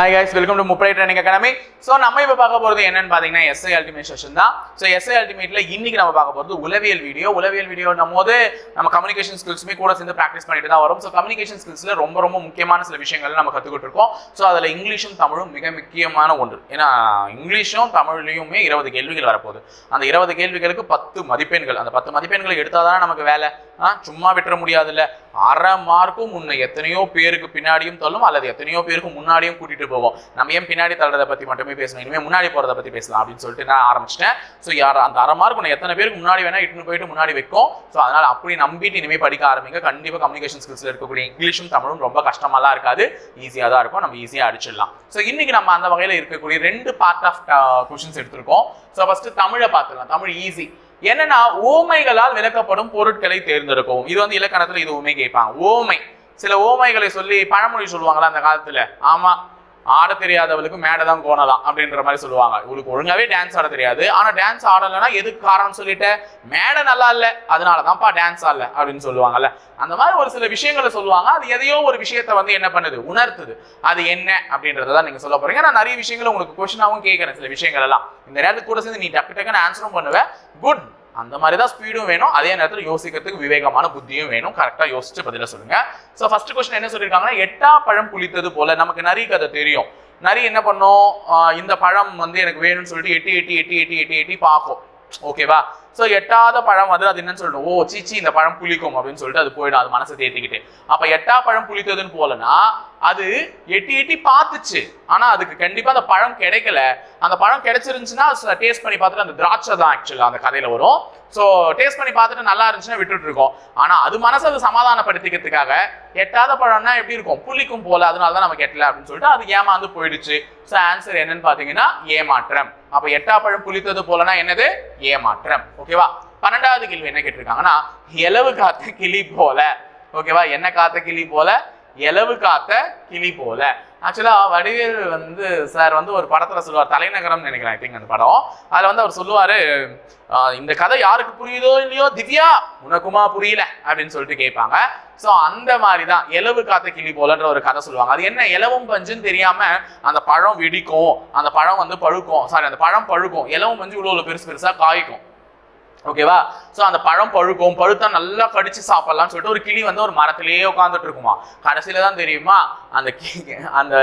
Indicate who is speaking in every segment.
Speaker 1: Hi guys welcome to Muppadai training academy so நம்ம இப்போ பார்க்க போகிறது என்னன்னு பார்த்தீங்கன்னா எஸ்ஐ அல்டிமேட் செஷன் தான். ஸோ எஸ்ஐ அல்டிமேட்டில் இன்னைக்கு நம்ம பார்க்க போகிறது உளவியல் வீடியோ உளவியல் வீடியோ நம்ம போது நம்ம கம்யூனிகேஷன் ஸ்கில்ஸுமே கூட சேர்ந்து ப்ராக்டிஸ் பண்ணிட்டு தான் வரும். ஸோ கம்யூனிகேஷன் ஸ்கில்ஸில் ரொம்ப ரொம்ப முக்கியமான சில விஷயங்கள் நம்ம கற்றுக்கிட்டு இருக்கோம். ஸோ அதில் இங்கிலீஷும் தமிழும் மிக முக்கியமான ஒன்று. ஏன்னா இங்கிலீஷும் தமிழ்லையுமே இருபது கேள்விகள் வரப்போகுது. அந்த இருபது கேள்விகளுக்கு பத்து மதிப்பெண்கள். அந்த பத்து மதிப்பெண்களை எடுத்தால் தானே நமக்கு வேலை? சும்மா விட்டுற முடியாதுல்ல. அரை மார்க்கும் முன்ன எத்தனையோ பேருக்கு பின்னாடியும் தள்ளும் அல்லது எத்தனையோ பேருக்கு முன்னாடியும் கூட்டிட்டு போவோம். நம்ம ஏன் பின்னாடி தள்ளுறதை பத்தி மட்டுமே பேசணும். இனிமேல் முன்னாடி போறதை பத்தி பேசலாம் அப்படின்னு சொல்லிட்டு நான் ஆரம்பிச்சிட்டேன். ஸோ யார் அந்த அரை மார்க் உன்னை எத்தனை பேருக்கு முன்னாடி வேணா இட்டுன்னு போயிட்டு முன்னாடி வைக்கும். ஸோ அதனால அப்படி நம்பிட்டு இனிமேல் படிக்க ஆரம்பிங்க. கண்டிப்பாக கம்யூனிகேஷன் ஸ்கில்ஸ்ல இருக்கக்கூடிய இங்கிலீஷும் தமிழும் ரொம்ப கஷ்டமாலாம் இருக்காது. ஈஸியாக தான் இருக்கும். நம்ம ஈஸியாக அடிச்சிடலாம். ஸோ இன்னைக்கு நம்ம அந்த வகையில் இருக்கக்கூடிய ரெண்டு பார்ட் ஆஃப் கொஷின்ஸ் எடுத்திருக்கோம். ஸோ ஃபர்ஸ்ட் தமிழை பார்த்துக்கலாம் தமிழ் ஈஸி என்னன்னா ஓமைகளால் விளக்கப்படும் பொருட்களை தேர்ந்தெடுக்கவும். இது வந்து இலக்கணத்துல இது உண்மை கேட்பாங்க. ஓமை. சில ஓமைகளை சொல்லி பழமொழி சொல்லுவாங்களா அந்த காலத்துல. ஆமா. ஆட தெரியாதவளுக்கு மேடை தான் கோணலாம் அப்படின்ற மாதிரி சொல்லுவாங்க. இவளுக்கு ஒழுங்காவே டான்ஸ் ஆட தெரியாது. ஆனால் டான்ஸ் ஆடலைன்னா எதுக்கு காரணம் சொல்லிட்டு மேடை நல்லா இல்லை அதனால தான்ப்பா டான்ஸ் ஆடல அப்படின்னு சொல்லுவாங்கல்ல. அந்த மாதிரி ஒரு சில விஷயங்களை சொல்லுவாங்க. அது எதையோ ஒரு விஷயத்தை வந்து என்ன பண்ணுது? உணர்த்துது. அது என்ன அப்படின்றத தான் நீங்கள் சொல்ல போறீங்க. நான் நிறைய விஷயங்களை உங்களுக்கு கொஷினாகவும் கேட்குறேன் சில விஷயங்கள் எல்லாம். இந்த நேரத்துக்கு கூட சேர்ந்து நீ டக்கு டக்குன்னு ஆன்சரும் பண்ணுவேன் குட் அந்த மாதிரி தான் ஸ்பீடும் வேணும். அதே நேரத்தில் யோசிக்கிறதுக்கு விவேகமான புத்தியும் வேணும். கரெக்டாக யோசிச்சு பதில சொல்லுங்க. ஸோ ஃபர்ஸ்ட் கொஸ்டின் என்ன சொல்லியிருக்காங்கன்னா எட்டா பழம் புளித்தது போல நமக்கு நரி கதை தெரியும். நரி என்ன பண்ணும்? இந்த பழம் வந்து எனக்கு வேணும்னு சொல்லிட்டு எட்டி எட்டி எட்டி எட்டி எட்டி எட்டி பார்க்கும். ஓகேவா ஸோ எட்டாத பழம் வந்து அது என்னன்னு சொல்லணும் ஓ சீச்சி இந்த பழம் புளிக்கும் அப்படின்னு சொல்லிட்டு அது போயிடும் அது மனசை தேத்திக்கிட்டு. அப்ப எட்டா பழம் புளித்ததுன்னு போலனா அது எட்டி எட்டி பார்த்துச்சு. ஆனா அதுக்கு கண்டிப்பா அந்த பழம் கிடைக்கல. அந்த பழம் கிடைச்சிருந்துச்சுன்னா டேஸ்ட் பண்ணி பார்த்துட்டு அந்த திராட்சை தான் ஆக்சுவலா அந்த கதையில வரும். ஸோ டேஸ்ட் பண்ணி பார்த்துட்டு நல்லா இருந்துச்சுன்னா விட்டுட்டு இருக்கோம். ஆனா அது மனசை அது சமாதானப்படுத்திக்கிறதுக்காக எட்டாத பழம்னா எப்படி இருக்கும்? புளிக்கும் போல அதனால தான் நமக்கு எட்டல அப்படின்னு சொல்லிட்டு அது ஏமாந்து போயிடுச்சு. ஸோ ஆன்சர் என்னன்னு பாத்தீங்கன்னா ஏமாற்றம். அப்ப எட்டாப்பழம் புளித்தது போலனா என்னது? ஏமாற்றம். ஓகேவா பன்னெண்டாவது கேள்வி என்ன கேட்டிருக்காங்கன்னா எலவு காத்த கிளி போல. ஓகேவா என்ன காத்த கிளி போல? எலவு காத்த கிளி போல. ஆக்சுவலாக வடிவேல் வந்து சார் வந்து ஒரு படத்தில் சொல்லுவார் தலைநகரம்னு நினைக்கிறேன் ஐ திங்க் அந்த படம். அதில் வந்து அவர் சொல்லுவார் இந்த கதை யாருக்கு புரியுதோ இல்லையோ திவ்யா உனக்குமா புரியல? அப்படின்னு சொல்லிட்டு கேட்பாங்க. ஸோ அந்த மாதிரி தான் எலவு காத்த கிளி போலன்ற ஒரு கதை சொல்லுவாங்க. அது என்ன எலவும் பஞ்சுன்னு தெரியாம அந்த பழம் வெடிக்கும் அந்த பழம் வந்து பழுக்கும் சாரி அந்த பழம் பழுக்கும் எலவும் பஞ்சு இவ்வளோ பெருசு பெருசாக காய்க்கும். ஓகேவா ஸோ அந்த பழம் பழுக்கும் பழுத்தா நல்லா கடிச்சு சாப்பிடலாம்னு சொல்லிட்டு ஒரு கிளி வந்து ஒரு மரத்திலேயே உட்காந்துட்டு இருக்குமா? கடைசியில தான் தெரியுமா? அந்த அந்த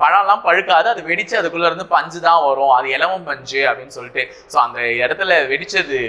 Speaker 1: பழம்லாம் பழுக்காது அது வெடிச்சு அதுக்குள்ள இருந்து பஞ்சு தான் வரும். அது இலவம் பஞ்சு அப்படின்னு சொல்லிட்டு. ஸோ அந்த இடத்துல வெடிச்சது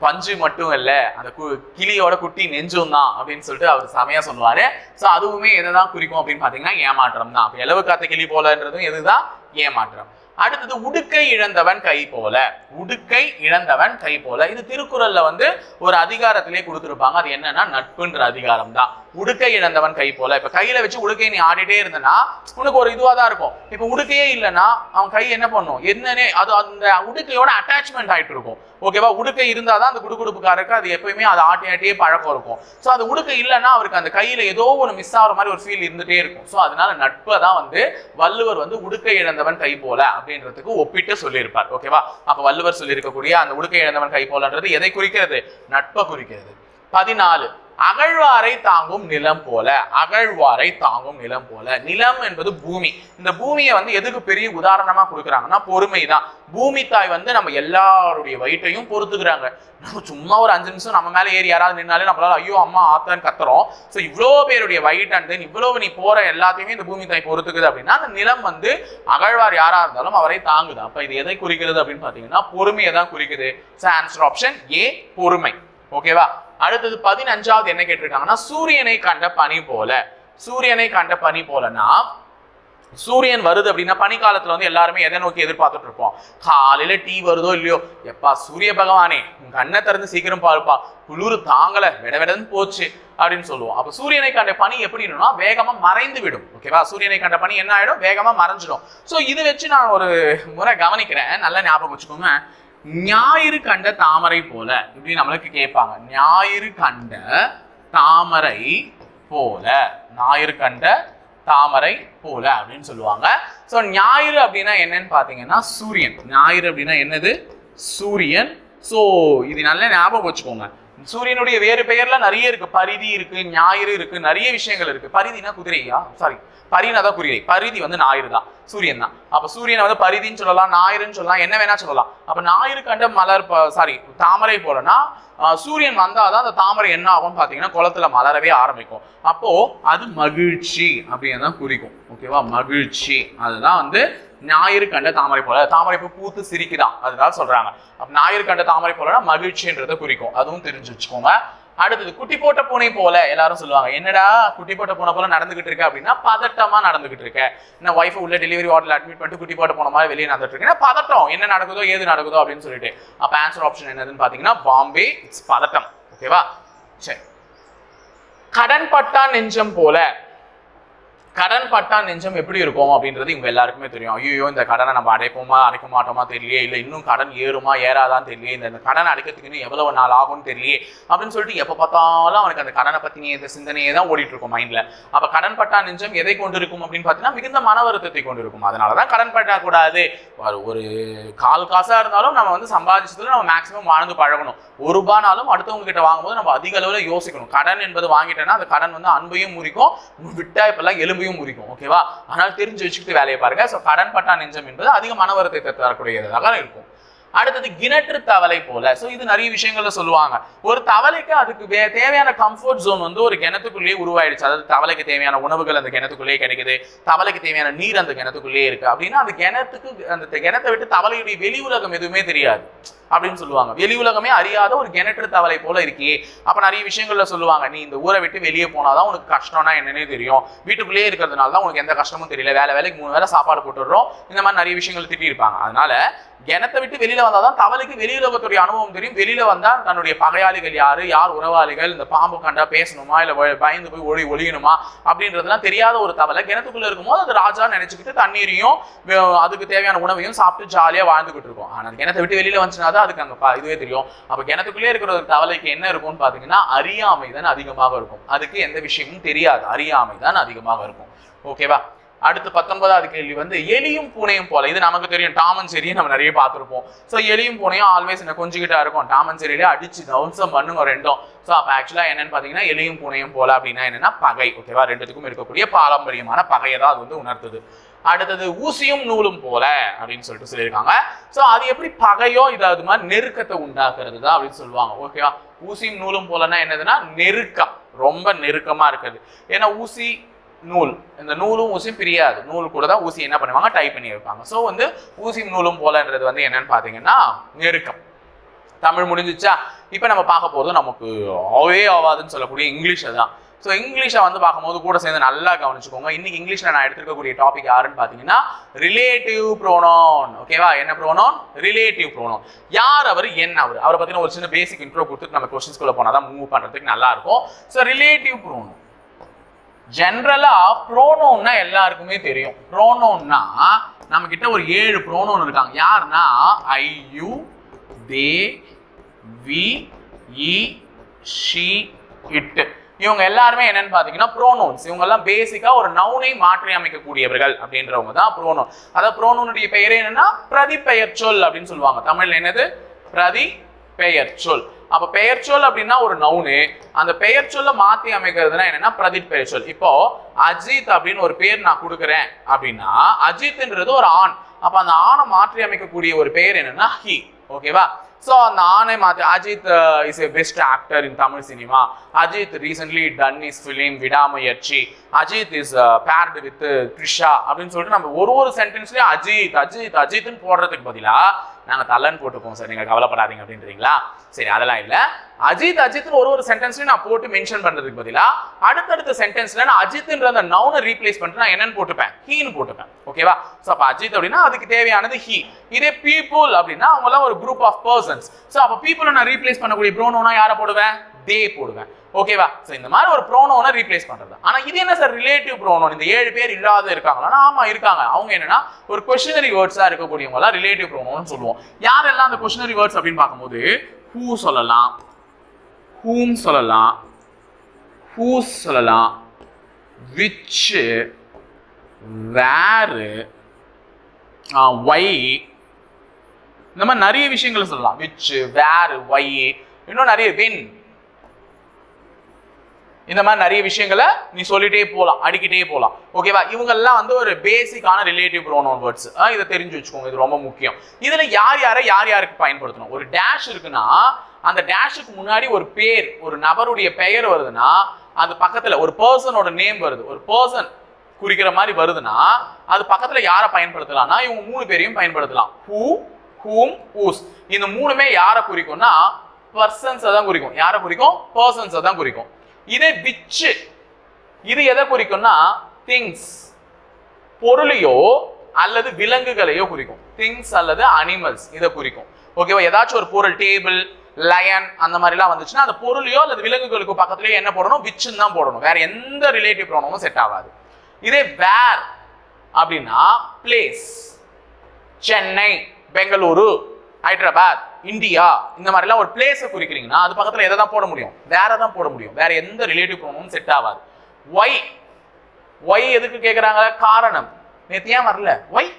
Speaker 1: பஞ்சு மட்டும் இல்லை அந்த கு- கிளியோட குட்டி நெஞ்சும் தான் அப்படின்னு சொல்லிட்டு அவர் செமையா சொல்லுவாரு. ஸோ அதுவுமே எதை தான் குறிக்கும் அப்படின்னு பார்த்தீங்கன்னா ஏமாற்றம் தான். அப்போ இலவு காத்த கிளி போலன்றதும் எதுதான்? ஏமாற்றம். அடுத்தது உடுக்கை இழந்தவன் கை போல. உடுக்கை இழந்தவன் கை போல. இது திருக்குறள்ல வந்து ஒரு அதிகாரத்திலே கொடுத்துருப்பாங்க. அது என்னன்னா நட்புன்ற அதிகாரம் தான் உடுக்கை இழந்தவன் கை போல. இப்ப கையில வச்சு உடுக்கை நீ ஆடிட்டே இருந்தனா உனக்கு ஒரு இதுவா தான் இருக்கும். இப்ப உடுக்கையே இல்லைன்னா அவன் கை என்ன பண்ணும்? என்னன்னே அது அந்த உடுக்கையோட அட்டாச்மெண்ட் ஆயிட்டு இருக்கும். ஓகேவா உடுக்கை இருந்தாதான் அந்த குடுகுடுப்புக்காரருக்கு அது எப்பயுமே அது ஆட்டி ஆட்டியே பழக்கம் இருக்கும். ஸோ அந்த உடுக்கை இல்லைன்னா அவருக்கு அந்த கையில ஏதோ ஒரு மிஸ் ஆகிற மாதிரி ஒரு ஃபீல் இருந்துட்டே இருக்கும். ஸோ அதனால நட்பை தான் வந்து வள்ளுவர் வந்து உடுக்கை இழந்தவன் கை போல அப்படின்றதுக்கு ஒப்பிட்டு சொல்லியிருப்பார். ஓகேவா அப்ப வள்ளுவர் சொல்லியிருக்கக்கூடிய அந்த உடுக்கை இழந்தவன் கை போலன்றது எதை குறிக்கிறது? நட்பை குறிக்கிறது. பதினாலு அகழ்வாரை தாங்கும் நிலம் போல அகழ்வாரை தாங்கும் நிலம் போல. நிலம் என்பது பூமி. இந்த பூமியை வந்து எதுக்கு பெரிய உதாரணமா கொடுக்குறாங்கன்னா பொறுமை தான் பூமி தாய் வந்து நம்ம எல்லாருடைய வயிற்றையும் பொறுத்துக்கிறாங்க. நம்ம சும்மா ஒரு அஞ்சு நிமிஷம் நம்ம மேலே ஏறி யாராவது நின்னாலே நம்மளால ஐயோ அம்மா ஆத்தான்னு கத்துறோம். ஸோ இவ்வளோ பேருடைய வயிற்று அண்ட் தென் இவ்வளவு நீ போற எல்லாத்தையுமே இந்த பூமி தாய் பொறுத்துக்குது அப்படின்னா அந்த நிலம் வந்து அகழ்வார் யாரா இருந்தாலும் அவரை தாங்குது. அப்ப இது எதை குறிக்கிறது அப்படின்னு பாத்தீங்கன்னா பொறுமையை தான் குறிக்குது. ஸோ ஆன்சர் ஆப்ஷன் ஏ பொறுமை. ஓகேவா அடுத்தது பதினஞ்சாவது என்ன கேட்டிருக்காங்கன்னா சூரியனை கண்ட பனி போல. சூரியனை கண்ட பனி போலனா சூரியன் வருது அப்படின்னா பனிக்காலத்துல வந்து எல்லாருமே எதை நோக்கி எதிர்பார்த்துட்டு இருப்போம்? காலையில டீ வருதோ இல்லையோ? எப்பா சூரிய பகவானே உன் கண்ணை திறந்து சீக்கிரம் பாருப்பா. குளிர் தாங்கல விட விடன்னு போச்சு அப்படின்னு சொல்லுவோம். அப்ப சூரியனை கண்ட பனி எப்படின்னா வேகமா மறைந்து விடும். ஓகேவா சூரியனை கண்ட பனி என்ன ஆயிடும்? வேகமா மறைஞ்சிடும். சோ இது வச்சு நான் ஒரு முறை கவனிக்கிறேன். நல்லா ஞாபகம் வச்சுக்கோங்க. ஞாயிறு கண்ட தாமரை போல இப்படி நம்மளுக்கு கேட்பாங்க. ஞாயிறு கண்ட தாமரை போல. ஞாயிறு கண்ட தாமரை போல அப்படின்னு சொல்லுவாங்க. ஸோ ஞாயிறு அப்படின்னா என்னன்னு பார்த்தீங்கன்னா சூரியன். ஞாயிறு அப்படின்னா என்னது? சூரியன். ஸோ இது நல்ல ஞாபகம் வச்சுக்கோங்க. சூரியனுடைய வேறு பெயர்லாம் நிறைய இருக்கு. பரிதி இருக்கு ஞாயிறு இருக்கு நிறைய விஷயங்கள் இருக்கு. பரிதினா குதிரையா? சாரி பரினா தான் குதிரை. பரிதி வந்து ஞாயிறு தான். சூரியன் தான். அப்ப சூரியனை வந்து பரிதின்னு சொல்லலாம் ஞாயிறுன்னு சொல்லலாம் என்ன வேணா சொல்லலாம். அப்ப ஞாயிறு கண்ட மலர் சாரி தாமரை போலனா சூரியன் வந்தாதான் அந்த தாமரை என்ன ஆகும்னு பாத்தீங்கன்னா குளத்துல மலரவே ஆரம்பிக்கும். அப்போ அது மகிழ்ச்சி அப்படின்னு தான் குறிக்கும். ஓகேவா? மகிழ்ச்சி. அதுதான் வந்து ஞாயிறு கண்ட தாமரை போல. தாமரை பூ பூத்து சிரிக்குதான் அதனால சொல்றாங்க. அப்ப ஞாயிறு கண்ட தாமரை போலனா மகிழ்ச்சின்றதை குறிக்கும். அதுவும் தெரிஞ்சு வச்சுக்கோங்க. அடுத்தது குட்டி போட்ட பூனை போல எல்லாரும் சொல்லுவாங்க என்னடா குட்டி போட்ட பூனை போல நடந்துகிட்டு இருக்க? அப்படின்னா பதட்டமா நடந்துகிட்டு இருக்க. நான் ஒய்ஃபை உள்ள டெலிவரி வார்டில் அட்மிட் பண்ணிட்டு குட்டி போட்ட போன மாதிரி வெளியே நடந்துட்டு இருக்கேன் பதட்டம். என்ன நடக்குதோ ஏது நடக்குதோ அப்படின்னு சொல்லிட்டு. அப்ப ஆன்சர் ஆப்ஷன் என்னதுன்னு பாத்தீங்கன்னா பாம்பே இட்ஸ் பதட்டம். ஓகேவா சரி. கடன் பட்டா நெஞ்சம் போல கடன் பட்டா நெஞ்சம் எப்படி இருக்கும் அப்படின்றது இவங்க எல்லாருக்குமே தெரியும். ஐயோ இந்த கடனை நம்ம அடைப்போமா அடைக்க மாட்டோமா தெரியலையே இல்லை இன்னும் கடன் ஏறுமா ஏறாதான் தெரியலையே இந்த கடன் அடைக்கிறதுக்கு இன்னும் எவ்வளவு நாள் ஆகும்னு தெரியலையே அப்படின்னு சொல்லிட்டு எப்போ பார்த்தாலும் அவனுக்கு அந்த கடனை பத்தின இந்த சிந்தனையே தான் ஓடிட்டு இருக்கும் மைண்ட்ல அப்போ கடன் பட்டா நெஞ்சம் எதை கொண்டு இருக்கும் அப்படின்னு பார்த்தீங்கன்னா மிகுந்த மன வருத்தத்தை கொண்டு இருக்கும் அதனால தான் கடன் பட்டா கூடாது ஒரு- கால் காசாக இருந்தாலும் நம்ம வந்து சம்பாதிச்சதுல நம்ம மேக்ஸிமம் வாழ்ந்து பழகணும். ஒரு ரூபானாலும் அடுத்தவங்க கிட்ட வாங்கும்போது நம்ம அதிக அளவில் யோசிக்கணும். கடன் என்பது வாங்கிட்டேன்னா அந்த கடன் வந்து அன்பையும் முறிக்கும் விட்டா இப்பெல்லாம் எலும்பையும் முறிக்கும் ஓகேவா ஆனால் தெரிஞ்சு வச்சுக்கிட்டு வேலையை பாருங்க. ஸோ கடன் பட்டா நெஞ்சம் என்பது அதிக மன வருத்தத்தை தரக்கூடியதாக இருக்கும். அடுத்தது கிணற்று தவளை போல. ஸோ இது நிறைய விஷயங்கள்ல சொல்லுவாங்க. ஒரு தவளைக்கு அதுக்கு வே- தேவையான கம்ஃபர்ட் ஜோன் வந்து ஒரு கிணத்துக்குள்ளேயே உருவாயிடுச்சு. அதாவது தவளைக்கு தேவையான உணவுகள் அந்த கிணத்துக்குள்ளேயே கிடைக்குது. தவளைக்கு தேவையான நீர் அந்த கிணத்துக்குள்ளேயே இருக்கு. அப்படின்னா அந்த கிணத்துக்கு அந்த கிணத்தை விட்டு தவளையுடைய வெளி உலகம் எதுவுமே தெரியாது. அப்படின்னு சொல்லுவாங்க. வெளி உலகமே அறியாத ஒரு கிணற்று தவளை போல இருக்கே. அப்ப நிறைய விஷயங்கள்ல சொல்லுவாங்க. நீ இந்த ஊரை விட்டு வெளியே போனாதான் உனக்கு கஷ்டம்னா என்னன்னே தெரியும். வீட்டுக்குள்ளேயே இருக்கிறதுனால தான் உனக்கு எந்த கஷ்டமும் தெரியல. வேலை வேலைக்கு மூணு வேலை சாப்பாடு போட்டுடுறோம். இந்த மாதிரி நிறைய விஷயங்கள் திட்டியிருப்பாங்க. அதனால கிணத்தை விட்டு வெளியில வந்தாதான் தவளுக்கு வெளி உலகத்துடைய அனுபவம் தெரியும். வெளியில வந்தா தன்னுடைய பகையாளிகள் யாரு? யார் உறவாளிகள்? இந்த பாம்பு கண்டா பேசணுமா? இல்ல பயந்து போய் ஒளி ஒளியணுமா? அப்படின்றதெல்லாம் தெரியாத ஒரு தவளை கிணத்துக்குள்ள இருக்கும்போது அது ராஜா நினைச்சுக்கிட்டு தண்ணீரையும் அதுக்கு தேவையான உணவையும் சாப்பிட்டு ஜாலியா வாழ்ந்துகிட்டு இருக்கும். ஆனா கிணத்தை விட்டு வெளியில வந்துச்சுன்னா தான் அதுக்கு அந்த இதுவே தெரியும். அப்ப கிணத்துக்குள்ளே இருக்கிற ஒரு தவளைக்கு என்ன இருக்கும்னு பாத்தீங்கன்னா அறியாமை தான் அதிகமாக இருக்கும். அதுக்கு எந்த விஷயமும் தெரியாது. அறியாமை தான் அதிகமாக இருக்கும். ஓகேவா? அடுத்து பத்தொன்பதாவது கேள்வி வந்து எலியும் பூனையும் போல. இது நமக்கு தெரியும் டாமன் செரியை நம்ம நிறைய பார்த்துருப்போம். ஸோ எலியும் பூனையும் ஆல்வேஸ் என்ன கொஞ்சிக்கிட்டா இருக்கும். டாமன் செரியிலே அடிச்சு தவம்சம் பண்ணுங்க ரெண்டும். ஸோ அப்போ ஆக்சுவலாக என்னன்னு பார்த்தீங்கன்னா எலியும் பூனையும் போல அப்படின்னா என்னன்னா பகை ஓகேவா ரெண்டுத்துக்கும் இருக்கக்கூடிய பாரம்பரியமான பகையை தான் அது வந்து உணர்த்துது. அடுத்தது ஊசியும் நூலும் போல அப்படின்னு சொல்லிட்டு சொல்லியிருக்காங்க. ஸோ அது எப்படி பகையோ இது அது மாதிரி நெருக்கத்தை உண்டாக்குறது தான் அப்படின்னு சொல்லுவாங்க ஓகேவா ஊசியும் நூலும் போலன்னா என்னதுன்னா நெருக்கம். ரொம்ப நெருக்கமாக இருக்குது. ஏன்னா ஊசி நூல். இந்த நூலும் ஊசியும் பிரியாது. நூல் கூட தான் ஊசி என்ன பண்ணுவாங்க? டைப் பண்ணி வைப்பாங்க. ஸோ வந்து ஊசியும் நூலும் போலன்றது வந்து என்னன்னு பார்த்தீங்கன்னா நெருக்கம். தமிழ் முடிஞ்சிச்சா? இப்போ நம்ம பார்க்க போகிறது நமக்கு ஆவே ஆகாதுன்னு சொல்லக்கூடிய இங்கிலீஷை தான். ஸோ இங்கிலீஷை வந்து பார்க்கும்போது கூட சேர்ந்து நல்லா கவனிச்சுக்கோங்க. இன்னைக்கு இங்கிலீஷில் நான் எடுத்துருக்கக்கூடிய டாபிக் யாருன்னு பார்த்தீங்கன்னா ரிலேட்டிவ் ப்ரோனோன் ஓகேவா என்ன ப்ரோனோன் ரிலேட்டிவ் ப்ரோனோன் யார் அவர்? என்ன அவர். அவரை பற்றின ஒரு சின்ன பேசிக் இன்ட்ரோ கொடுத்துட்டு நம்ம கொஸ்டின்ஸ்குள்ளே போனால் தான் மூவ் பண்ணுறதுக்கு நல்லா இருக்கும். ஸோ ரிலேட்டிவ் ப்ரோனோன் ஜென்ரலா ப்ரோனோன்னா எல்லாருக்குமே தெரியும். ப்ரோனோன்னா நம்ம கிட்ட ஒரு ஏழு ப்ரோனோன் இருக்காங்க. யாருன்னா? I you they we he she it இவங்க எல்லாருமே என்னன்னு பாத்தீங்கன்னா ப்ரோனோன்ஸ் இவங்க எல்லாம் பேசிக்கா ஒரு நவுனை மாற்றி அமைக்கக்கூடியவர்கள் அப்படின்றவங்க தான் ப்ரோனோன் அதாவது ப்ரோனோனுடைய பெயரே என்னன்னா பிரதிபெயர் சொல் அப்படின்னு சொல்லுவாங்க. தமிழ்ல என்னது? பிரதி பெயர் சொல் அப்ப பெயர் சொல் அப்படின்னா ஒரு நவுனு அந்த பெயர் சொல்ல மாத்தி அமைக்கிறதுனா என்னன்னா பிரதிட் பெயர் சொல். இப்போ அஜித் அப்படின்னு ஒரு பேர் நான் கொடுக்குறேன் அப்படின்னா அஜித்ன்றது ஒரு ஆண். அப்ப அந்த ஆணை மாற்றி அமைக்கக்கூடிய ஒரு பெயர் என்னன்னா ஹி. ஓகேவா? ஸோ அந்த ஆணை மாற்றி Ajith is a best actor in Tamil cinema Ajith recently done is film Vidaamuyarchi. Ajith is paired with Trisha அப்படின்னு சொல்லிட்டு நம்ம ஒரு ஒரு சென்டென்ஸ்லயும் அஜித் அஜித் அஜித்னு போடுறதுக்கு பதிலா நாங்கள் தலன் போட்டுப்போம் சார் நீங்கள் கவலைப்படாதீங்க அப்படின்றீங்களா? சரி அதெல்லாம் இல்லை. அஜித் அஜித்னு ஒரு ஒரு சென்டென்ஸ்லையும் நான் போட்டு மென்ஷன் பண்ணுறதுக்கு பதிலா அடுத்தடுத்த சென்டென்ஸில் நான் அஜித்ன்ற அந்த நவுனை ரீப்ளேஸ் பண்ணிட்டு நான் என்னன்னு போட்டுப்பேன்? ஹீன்னு போட்டுப்பேன். ஓகேவா ஸோ அப்போ அஜித் அப்படின்னா அதுக்கு தேவையானது ஹீ இதே பீப்புள் அப்படின்னா அவங்களாம் ஒரு குரூப் ஆஃப் பர்சன்ஸ் ஸோ அப்போ பீப்புளை நான் ரீப்ளேஸ் பண்ணக்கூடிய ப்ரோனோனா யாரை போடுவேன்? தே போடுவேன். ஓகேவா ஸோ இந்த மாதிரி ஒரு ப்ரோனோனை ரீப்ளேஸ் பண்ணுறது ஆனா இது என்ன சார் ரிலேட்டிவ் ப்ரோனோன் இந்த ஏழு பேர் இல்லாத இருக்காங்களா? ஆமா இருக்காங்க. அவங்க என்னன்னா ஒரு கொஷினரி வேர்ட்ஸா இருக்கக்கூடியவங்க ரிலேட்டிவ் ப்ரோனோன்னு சொல்லுவோம். யாரெல்லாம் அந்த கொஷினரி வேர்ட்ஸ் அப்படின்னு பார்க்கும்போது ஹூ சொல்லலாம். ஹூம் சொல்லலாம். ஹூஸ் சொல்லலாம். விச்சு வேறு ஒய் இந்த மாதிரி நிறைய விஷயங்கள் சொல்லலாம். விச் வேர் ஒய் இன்னும் நிறைய வென் இந்த மாதிரி நிறைய விஷயங்களை நீ சொல்லிட்டே போகலாம் அடிக்கிட்டே போகலாம் ஓகேவா இவங்கெல்லாம் வந்து ஒரு பேசிக்கான ரிலேட்டிவ் ப்ரோனோன் வேர்ட்ஸ் இதை தெரிஞ்சு வச்சுக்கோங்க இது ரொம்ப முக்கியம். இதில் யார் யாரை யார் யாருக்கு பயன்படுத்தணும்? ஒரு டேஷ் இருக்குன்னா அந்த டேஷுக்கு முன்னாடி ஒரு பேர் ஒரு நபருடைய பெயர் வருதுன்னா அது பக்கத்தில் ஒரு பர்சனோட நேம் வருது. ஒரு பர்சன் குறிக்கிற மாதிரி வருதுன்னா அது பக்கத்தில் யாரை பயன்படுத்தலாம்னா இவங்க மூணு பேரையும் பயன்படுத்தலாம். Who whom whose. இந்த மூணுமே யாரை குறிக்கும்னா பர்சன்ஸை தான் குறிக்கும். யாரை குறிக்கும்? பர்சன்ஸை தான் குறிக்கும். இதே விச்சு இது எதை குறிக்கும்னா திங்ஸ் பொருளையோ அல்லது விலங்குகளையோ குறிக்கும். திங்ஸ் அல்லது அனிமல்ஸ் இதை குறிக்கும். ஓகேவா ஏதாச்சும் ஒரு பொருள் டேபிள் லயன் அந்த மாதிரிலாம் வந்துச்சுன்னா அந்த பொருளையோ அல்லது விலங்குகளுக்கு பக்கத்துலயோ என்ன போடணும்? விச்சுன்னு தான் போடணும். வேற எந்த ரிலேட்டிவ் ப்ரோனமும் செட் ஆகாது. இதே வேர் அப்படின்னா பிளேஸ் சென்னை. பெங்களூரு ஹைதராபாத் இந்தியா இந்த மாதிரிலாம் ஒரு பிளேஸை குறிக்கிறீங்கன்னா அது பக்கத்தில் எதை தான் போட முடியும்? வேற தான் போட முடியும்? வேற எந்த ரிலேட்டிவ் ப்ரோனமும் செட் ஆகாது. ஒய் ஒய் எதுக்கு கேட்குறாங்க காரணம். நேற்று ஏன் வரல? ஒய்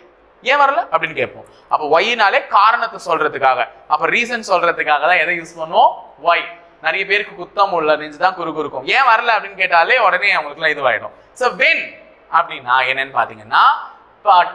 Speaker 1: ஏன் வரல? அப்படின்னு கேட்போம். அப்போ ஒய்னாலே காரணத்தை சொல்றதுக்காக. அப்போ ரீசன் சொல்றதுக்காக தான் எதை யூஸ் பண்ணுவோம்? ஒய் நிறைய பேருக்கு குத்தம் உள்ள நெஞ்சு தான் குறு குறுக்கும் ஏன் வரல அப்படின்னு கேட்டாலே உடனே அவங்களுக்குலாம் இதுவாயிடும். ஸோ வென் அப்படின்னா என்னன்னு பார்த்தீங்கன்னா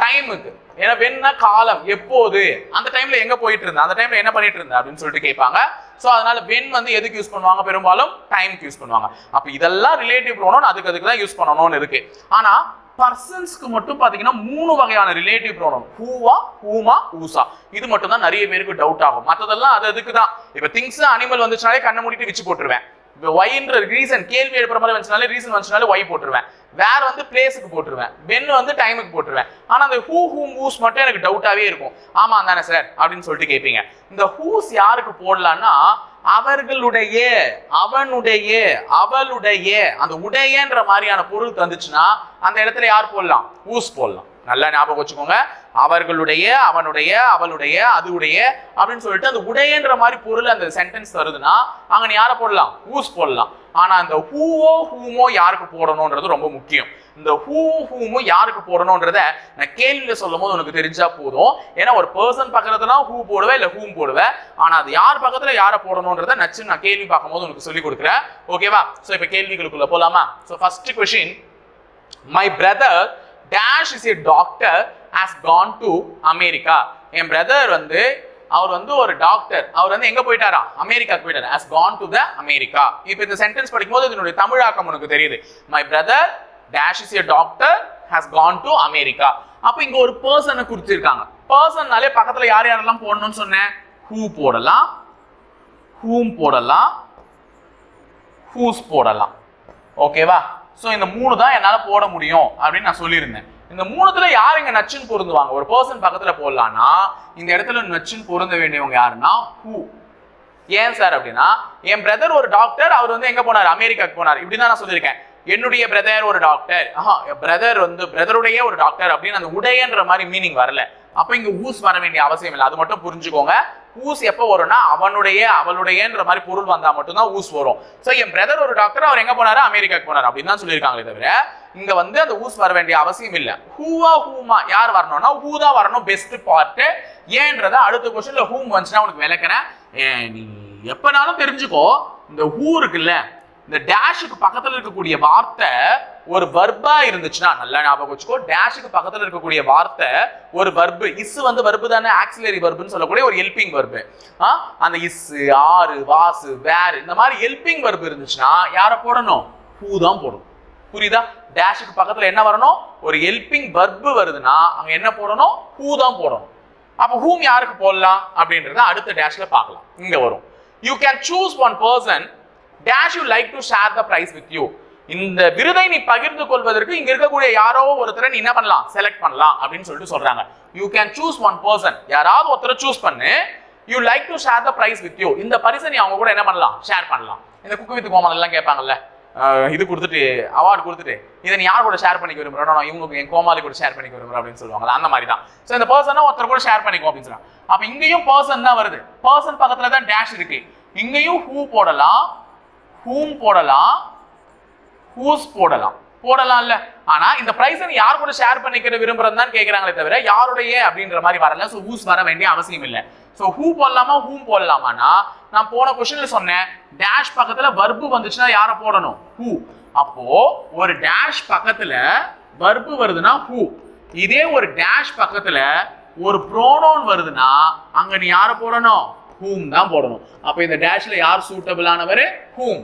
Speaker 1: டைமுக்கு ஏன்னா வென்னா காலம் எப்போது? அந்த டைம்ல எங்க போயிட்டு இருந்த? அந்த டைம்ல என்ன பண்ணிட்டு இருந்த? அப்படின்னு சொல்லிட்டு கேட்பாங்க. ஸோ அதனால வென் வந்து எதுக்கு யூஸ் பண்ணுவாங்க? பெரும்பாலும் டைம்க்கு யூஸ் பண்ணுவாங்க. அப்போ இதெல்லாம் ரிலேட்டிவ் ப்ரோனோன் அதுக்கு அதுக்கு தான் யூஸ் பண்ணணும்னு இருக்கு. ஆனா பர்சன்ஸ்க்கு மட்டும் பாத்தீங்கன்னா மூணு வகையான ரிலேட்டிவ் ப்ரோனோன் ஹூவா ஹூமா ஊசா இது மட்டும் தான் நிறைய பேருக்கு டவுட் ஆகும். மற்றதெல்லாம் அது அதுக்கு தான். இப்போ திங்ஸ் அனிமல் வந்துச்சுனாலே கண்ணை மூடிட்டு வச்சு போட்டுருவேன். இப்போ ஒய்ன்ற ரீசன் கேள்வி எழுப்புற மாதிரி வந்துச்சுனாலே ரீசன் வந்துச்சுனாலே ஒய் போட்டுருவேன். வேற வந்து பிளேஸுக்கு போட்டுருவேன். வென் வந்து டைமுக்கு போட்டுருவேன். ஆனால் அந்த ஹூ ஹூம் ஹூஸ் மட்டும் எனக்கு டவுட்டாகவே இருக்கும். ஆமாம் தானே சார் அப்படின்னு சொல்லிட்டு கேட்பீங்க இந்த ஹூஸ் யாருக்கு போடலான்னா அவர்களுடைய அவனுடைய அவளுடைய அந்த உடையன்ற மாதிரியான பொருள் தந்துச்சுன்னா அந்த இடத்துல யார் போடலாம்? ஊஸ் போடலாம். நல்லா ஞாபகம் வச்சுக்கோங்க. அவர்களுடைய அவனுடைய அவளுடைய அதுவுடைய அப்படின்னு சொல்லிட்டு அந்த உடையன்ற மாதிரி பொருள் அந்த சென்டென்ஸ் வருதுன்னா அங்கே நீ யாரை போடலாம்? ஹூஸ் போடலாம். ஆனால் அந்த ஹூவோ ஹூமோ யாருக்கு போடணுன்றது ரொம்ப முக்கியம். இந்த ஹூ ஹூமோ யாருக்கு போடணுன்றத நான் கேள்வியில் சொல்லும் போது உனக்கு தெரிஞ்சா போதும். ஏன்னா ஒரு பர்சன் பக்கத்துல ஹூ போடுவேன் இல்லை ஹூம் போடுவேன் ஆனால் அது யார் பக்கத்தில் யாரை போடணுன்றத நச்சு நான் கேள்வி பார்க்கும்போது உனக்கு சொல்லி கொடுக்குறேன். ஓகேவா ஸோ இப்போ கேள்விகளுக்குள்ள போகலாமா so first question my brother dash is a doctor has gone to America N brother வந்து அவர் வந்து ஒரு டாக்டர் அவர் வந்து எங்க போயிட்டாரா? அமெரிக்காக்கு போயிட்டாரு. Has gone to the America இப்போ இந்த சென்டென்ஸ் படிக்கும்போது இதனுடைய தமிழாக்கம் உனக்கு தெரியுது. My brother dash is a doctor has gone to America அப்போ இங்க ஒரு பர்சனை குறிச்சிருக்காங்க. பர்சன்னாலே பக்கத்துல யார் யாரெல்லாம் போடணும்னு சொன்னேன்? ஹூ போடலாம்? ஹூம் போடலாம்? ஹூஸ் போடலாம்? ஓகேவா ஸோ இந்த மூணு தான் என்னால் போட முடியும் அப்படின்னு நான் சொல்லியிருந்தேன். இந்த மூணுத்துல யார் இங்க நச்சுன்னு பொருந்துவாங்க? ஒரு பர்சன் பக்கத்துல போடலாம்னா இந்த இடத்துல நச்சுன்னு பொருந்த வேண்டியவங்க யாருன்னா ஹூ ஏன் சார் அப்படின்னா என் பிரதர் ஒரு டாக்டர் அவர் வந்து எங்க போனார்? அமெரிக்காக்கு போனார். இப்படி தான் நான் சொல்லியிருக்கேன். என்னுடைய பிரதர் ஒரு டாக்டர் ஆஹா பிரதர் வந்து பிரதருடைய ஒரு டாக்டர் அப்படின்னு அந்த உடையன்ற மாதிரி மீனிங் வரல. அப்ப இங்க ஊஸ் வர வேண்டிய அவசியம் இல்லை. அது மட்டும் புரிஞ்சுக்கோங்க. ஊஸ் எப்போ வரும்னா அவனுடைய அவளுடையன்ற மாதிரி பொருள் வந்தால் மட்டும்தான் ஊஸ் வரும். ஸோ என் பிரதர் ஒரு டாக்டர் அவர் எங்கே போனாரு? அமெரிக்காவுக்கு போனார் அப்படின்னு தான் சொல்லியிருக்காங்களே தவிர இங்க வந்து அந்த ஊஸ் வர வேண்டிய அவசியம் இல்லை. ஹூவா ஹூமா யார் வரணும்னா ஹூ தான் வரணும் பெஸ்ட் பார்ட் ஏன்றத அடுத்த கொஸ்டின்ல ஹூம் வந்துச்சுன்னா உனக்கு விளக்குறேன். நீ எப்பனாலும் தெரிஞ்சுக்கோ இந்த ஹூ இருக்குல்ல இந்த டேஷுக்கு பக்கத்துல இருக்கக்கூடிய வார்த்தை ஒரு வர்பா இருந்துச்சுன்னா நல்லா ஞாபகம் வச்சுக்கோ டேஷுக்கு பக்கத்துல இருக்கக்கூடிய வார்த்தை ஒரு வர்பு இஸ் வந்து வர்பு தானே ஆக்சிலரி வர்புன்னு சொல்லக்கூடிய ஒரு ஹெல்பிங் வர்பு அந்த இஸ் ஆறு வாசு வேறு இந்த மாதிரி ஹெல்பிங் வர்பு இருந்துச்சுன்னா யாரை போடணும்? ஹூ தான் போடணும். புரியுதா? டேஷுக்கு பக்கத்துல என்ன வரணும்? ஒரு ஹெல்பிங் வர்பு வருதுன்னா அங்க என்ன போடணும்? ஹூ தான் போடணும். அப்ப ஹூம் யாருக்கு போடலாம்? அப்படின்றத அடுத்த டேஷ்ல பார்க்கலாம். இங்க வரும். You can choose one person dash you like to share the prize with you இந்த விருதை நீ பகிர்ந்து கொள்வதற்கு இங்க இருக்கக்கூடிய யாரோ ஒருத்தரை நீ என்ன பண்ணலாம்? செலக்ட் பண்ணலாம் அப்படின்னு சொல்லிட்டு சொல்றாங்க. You can choose one person யாராவது ஒருத்தரை சூஸ் பண்ணு. You like to share the prize with you இந்த பரிசை நீ அவங்க கூட என்ன பண்ணலாம்? ஷேர் பண்ணலாம். இந்த குக்கு வித் கோமல் எல்லாம் கேட்பாங்கல்ல? இது கொடுத்துட்டு அவார்டு கொடுத்துட்டு இதை நீ யார் கூட ஷேர் பண்ணிக்க விரும்புறோம் இவங்க என் கோமாளி கூட ஷேர் பண்ணிக்க விரும்புறோம் அப்படின்னு சொல்லுவாங்க அந்த மாதிரி தான். ஸோ இந்த பர்சனை ஒருத்தர் கூட ஷேர் பண்ணிக்கோ அப்படின்னு சொல்றாங்க. அப்ப இங்கேயும் பர்சன் தான் வருது. பர்சன் பக்கத்துல தான் டேஷ் இருக்கு. இங்கேயும் ஹூ போடலாம்? ஹூம் போடலாம்? ஹூஸ் போடலாம். போடலாம்ல. ஆனா இந்த ப்ரைஸை நீ யார் கூட ஷேர் பண்ணிக்கிற விரும்புறது தான் கேக்குறாங்களே தவிர யாருடைய அப்படின்ற மாதிரி வரல. ஸோ ஹூஸ் வர வேண்டிய அவசியம் இல்லை. ஸோ ஹூ போடலாமா ஹூம் போடலாமானா நான் போன கொஸ்டின்ல சொன்னேன். டேஷ் பக்கத்துல வர்பு வந்துச்சுன்னா யாரை போடணும்? ஹூ அப்போ ஒரு டேஷ் பக்கத்துல வர்பு வருதுன்னா ஹூ இதே ஒரு டேஷ் பக்கத்துல ஒரு ப்ரோனோன் வருதுன்னா அங்க நீ யாரை போடணும்? ஹூம் தான் போடணும். அப்போ இந்த டேஷ்ல யார் சூட்டபிளானவர் whom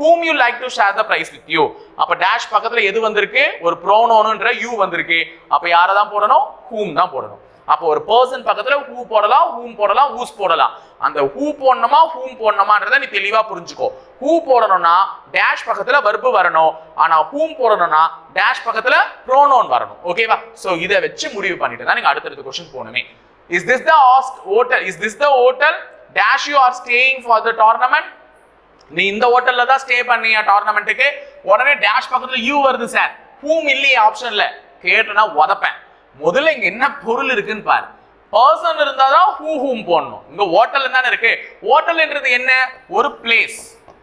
Speaker 1: whom you like to share the prize with you அப்ப டேஷ் பக்கத்துல எது வந்திருக்கு? ஒரு ப்ரோனோனுன்ற யூ வந்திருக்கு. அப்ப யாரை தான் போடணும்? ஹூம் தான் போடணும். அப்போ ஒரு பர்சன் பக்கத்துல ஹூ போடலாம் ஹூம் போடலாம் ஹூஸ் போடலாம். அந்த ஹூ போடணுமா ஹூம் போடணுமான்றத நீ தெளிவா புரிஞ்சுக்கோ. ஹூ போடணும்னா டேஷ் பக்கத்துல வர்பு வரணும். ஆனா ஹூம் போடணும்னா டேஷ் பக்கத்துல ப்ரோனோன் வரணும். ஓகேவா சோ இதை வச்சு முடிவு பண்ணிட்டு தான் நீங்க அடுத்தடுத்த கொஸ்டின் போகணுமே. Is this the hotel is this the hotel dash you are staying for the tournament நீ இந்த ஹோட்டல்ல தான் ஸ்டே பண்ணியா டோர்னமெண்ட்டுக்கு உடனே டேஷ் பக்கத்துல யூ வருது சார் ஹூம் இல்லையே ஆப்ஷன்ல கேட்டனா உதப்பேன். முதல்ல இங்க என்ன பொருள் இருக்குன்னு பாரு. பர்சன் இருந்தாதான் ஹூ ஹூம் போடணும். இங்க ஹோட்டல் தானே இருக்கு. ஹோட்டல்ன்றது என்ன? ஒரு பிளேஸ்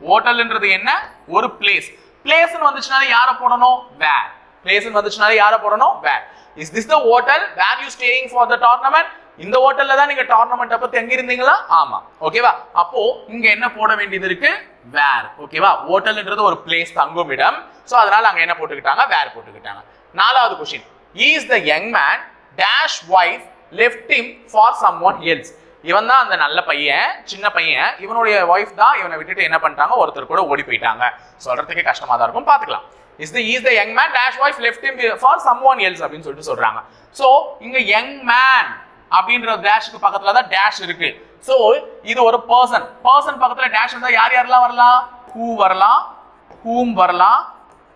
Speaker 1: ஹோட்டல்ன்றது என்ன? ஒரு பிளேஸ் பிளேஸ்னு வந்துச்சுனாலே யாரை போடணும்? வேர் பிளேஸ்னு வந்துச்சுனாலே யாரை போடணும்? Where is this the hotel where you staying for the tournament இந்த ஹோட்டல்ல தான் நீங்க டோர்னமெண்ட் அப்ப தங்கி இருந்தீங்களா? ஆமா. ஓகேவா அப்போ இங்க என்ன போட வேண்டியது இருக்கு? வேர். ஓகேவா ஹோட்டல்ன்றது ஒரு பிளேஸ் தங்கும் இடம். சோ அதனால அங்கே என்ன போட்டுக்கிட்டாங்க? வேர் போட்டுக்கிட்டாங்க. நாலாவது question is the young man dash wife left him for someone else இவன் தான் அந்த நல்ல பையன் சின்ன பையன். இவனுடைய ஒய்ஃப் தான் இவனை விட்டுட்டு என்ன பண்ணிட்டாங்க? ஒருத்தர் கூட ஓடி போயிட்டாங்க. சொல்கிறதுக்கே கஷ்டமா தான் இருக்கும். பார்த்துக்கலாம். Is the is the young man dash wife left him for someone else அப்படின்னு சொல்லிட்டு சொல்றாங்க. ஸோ இங்க யங் மேன் அப்படின்ற டேஷுக்கு பக்கத்துல தான் டேஷ் இருக்கு. சோ இது ஒரு பர்சன் பர்சன் பக்கத்துல டேஷ் இருந்தா யார் யாரெல்லாம் வரலாம்? ஹூ வரலாம்? ஹூம் வரலாம்?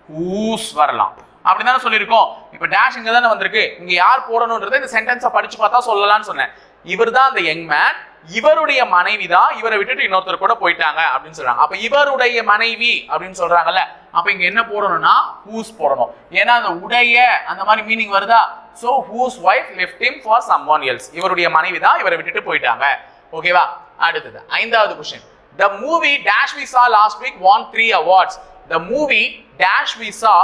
Speaker 1: ஹூஸ் வரலாம். அப்படிதானே சொல்லியிருக்கோம். இப்போ டேஷ் இங்கே தானே வந்திருக்கு. இங்கே யார் போடணுன்றதை இந்த சென்டென்ஸை படிச்சு பார்த்தா சொல்லலாம்னு சொன்னேன். இவர் தான் அந்த யங் மேன் இவருடைய மனைவி தான் இவரை விட்டுட்டு இன்னொருத்தர் கூட போயிட்டாங்க அப்படின்னு சொல்றாங்க. அப்ப இவருடைய மனைவி அப்படின்னு சொல்றாங்கல்ல. அப்ப இங்க என்ன போடணும்னா ஹூஸ் போடணும். ஏன்னா அந்த உடைய அந்த மாதிரி மீனிங் வருதா? So whose wife left for someone else இவருடைய மனைவி தான் இவரை விட்டுட்டு போயிட்டாங்க. ஓகேவா அடுத்தது ஐந்தாவது question the movie dash we saw last week won three awards the movie dash we saw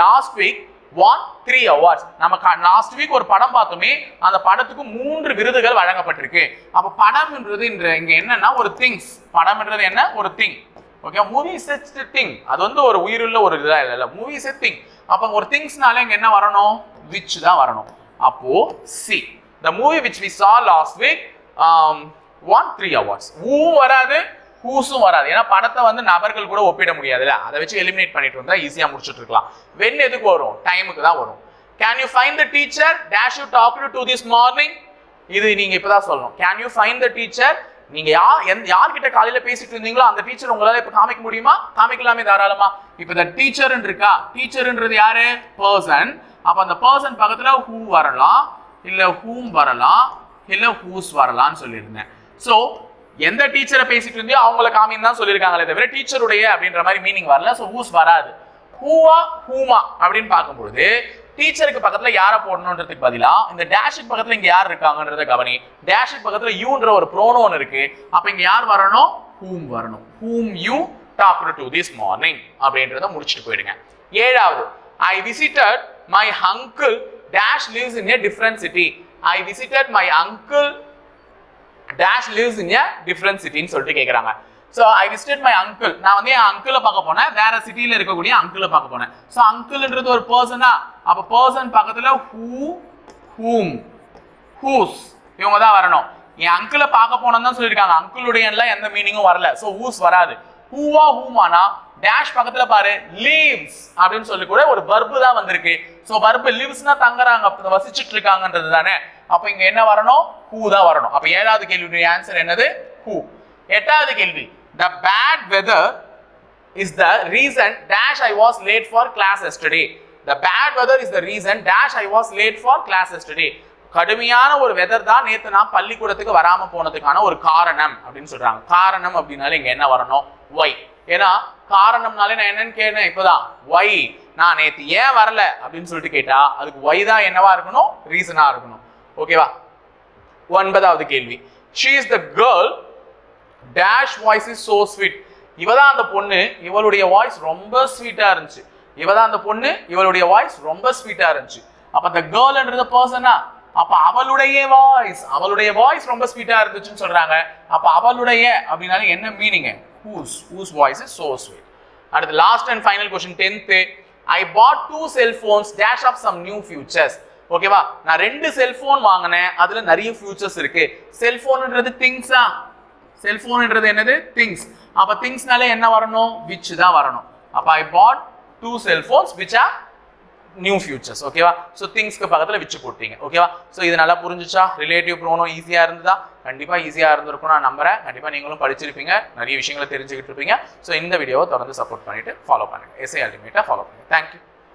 Speaker 1: last week won three awards நம்ம லாஸ்ட் வீக் ஒரு படம் பார்த்தோமே அந்த படத்துக்கு மூன்று விருதுகள் வழங்கப்பட்டிருக்கு. அப்ப படம்ன்றது இங்க என்னன்னா ஒரு திங்ஸ் படம்ன்றது என்ன? ஒரு thing okay movie is thing அது வந்து ஒரு உயிருள்ள ஒரு இதாக இல்லை இல்லை. மூவி இஸ் திங் அப்ப ஒரு திங்ஸ்னால இங்க என்ன வரணும்? விச் தான் வரணும். அப்போ see the movie which we saw last week won three awards ஊவும் வராது? ஹூஸும் வராது. ஏன்னா படத்தை வந்து நபர்கள் கூட ஒப்பிட முடியாதுல்ல. அதை வச்சு எலிமினேட் பண்ணிட்டு வந்தா ஈஸியாக முடிச்சுட்டு இருக்கலாம். வென் எதுக்கு வரும்? டைமுக்கு தான் வரும். Can you find the teacher dash you talk to this morning இது நீங்க இப்பதான் சொல்லணும். Can you find the teacher நீங்க யார் எந்த யார்கிட்ட காலையில பேசிட்டு இருந்தீங்களோ அந்த டீச்சர் உங்களால இப்ப காமிக்க முடியுமா? காமிக்கலாமே தாராளமா. இப்ப இந்த டீச்சர்னு இருக்கா? டீச்சர்ன்றது யாரு? பர்சன் அப்ப அந்த பர்சன் பக்கத்துல ஹூ வரலாம் இல்ல ஹூம் வரலாம் இல்ல ஹூஸ் வரலாம்னு சொல்லியிருந்தேன். ஸோ எந்த டீச்சரை பேசிட்டு இருந்தியோ அவங்கள காமின்னு தான் சொல்லியிருக்காங்களே தவிர டீச்சருடைய அப்படின்ற மாதிரி மீனிங் வரல. ஸோ ஹூஸ் வராது? ஹூவா ஹூமா அப்படின்னு பார்க்கும்பொழுது டீச்சருக்கு பக்கத்துல யாரை போடணுன்றதுக்கு பதிலா இந்த டேஷுக்கு பக்கத்துல இங்க யார் இருக்காங்கன்றத கவனி. டேஷுக்கு பக்கத்துல யூன்ற ஒரு ப்ரோனோன் இருக்கு. அப்ப இங்க யார் வரணும்? ஹூம் வரணும். Whom you talk to this morning அப்படின்றத முடிச்சுட்டு போயிடுங்க. ஏழாவது I visited my uncle dash lives in a different city I visited my uncle dash lives in a different சிட்டின்னு சொல்லிட்டு கேட்குறாங்க so I visited my uncle நான் வந்து என் அங்கிளை பார்க்க போனேன். வேற சிட்டியில் இருக்கக்கூடிய அங்கிளை பார்க்க போனேன். ஸோ அங்கிள்ன்றது ஒரு பர்சனா அப்போ பர்சன் பக்கத்தில் ஹூ ஹூம் ஹூஸ் இவங்க தான் வரணும். என் அங்கிளை பார்க்க போனோம் தான் சொல்லியிருக்காங்க. அங்கிளுடைய எந்த மீனிங்கும் வரல. ஸோ ஹூஸ் வராது. ஹூவா ஹூமானா டேஷ் பக்கத்துல பாரு லீவ்ஸ் அப்படின்னு சொல்லி கூட ஒரு பர்பு தான் வந்திருக்கு. ஸோ பர்பு லீவ்ஸ்னா தங்குறாங்க. வசிச்சுட்டு இருக்காங்கன்றது தானே. அப்ப இங்க என்ன வரணும்? ஹூ தான் வரணும். அப்ப ஏழாவது கேள்வியுடைய ஆன்சர் என்னது? ஹூ எட்டாவது கேள்வி. The bad weather is the reason dash I was late for class yesterday the bad weather is the reason dash I was late for class yesterday கடுமையான ஒரு வெதர் தான் நேற்று நான் பள்ளிக்கூடத்துக்கு வராமல் போனதுக்கான ஒரு காரணம் அப்படின்னு சொல்றாங்க. காரணம் அப்படின்னாலே இங்க என்ன வரணும்? ஒய் ஏன்னா காரணம்னாலே நான் என்னன்னு கேட்டேன் இப்போதான். ஒய் நான் நேற்று ஏன் வரல அப்படின்னு சொல்லிட்டு கேட்டா அதுக்கு ஒய் தான் என்னவா இருக்கணும்? ரீசனா இருக்கணும். ஓகேவா ஒன்பதாவது கேள்வி. She is the girl dash voice is so sweet இவ தான் அந்த பொண்ணு இவளுடைய வாய்ஸ் ரொம்ப ஸ்வீட்டா இருந்துச்சு. இவ தான் அந்த பொண்ணு இவளுடைய வாய்ஸ் ரொம்ப ஸ்வீட்டா இருந்துச்சு. அப்ப அந்த கேர்ள்ன்றது பர்சனா அப்ப அவளுடைய வாய்ஸ் அவளுடைய வாய்ஸ் ரொம்ப ஸ்வீட்டா இருந்துச்சுன்னு சொல்றாங்க. அப்ப அவளுடைய அப்படின்னாலும் என்ன meaning whose whose voice is so sweet அடுத்து last and final question tenth I bought two cellphones dash of some new futures ஓகேவா? நான் ரெண்டு செல்போன் வாங்கினேன். அதுல நிறைய ஃபியூச்சர்ஸ் இருக்கு. செல்போன்ன்றது திங்ஸா செல்போன்ன்றது என்னது? திங்ஸ் அப்ப திங்ஸ்னாலே என்ன வரணும்? விச் தான் வரணும். அப்ப I bought two cellphones which are new futures ஓகேவா? ஸோ திங்ஸ்க்கு பக்கத்தில் விச்சு போட்டீங்க. ஓகேவா? ஸோ இது நல்லா புரிஞ்சுச்சா? ரிலேட்டிவ் ப்ரோனும் ஈஸியாக இருந்ததா? கண்டிப்பாக ஈஸியாக இருந்திருக்கும் நான் நம்புறேன். கண்டிப்பாக நீங்களும் படிச்சிருப்பீங்க. நிறைய விஷயங்களை தெரிஞ்சுக்கிட்டு இருப்பீங்க. ஸோ இந்த வீடியோவை தொடர்ந்து சப்போர்ட் பண்ணிட்டு ஃபாலோ பண்ணுங்கள் எஸ்ஐ அல்டிமேட்டாக ஃபாலோ பண்ணுங்கள் தேங்க்யூ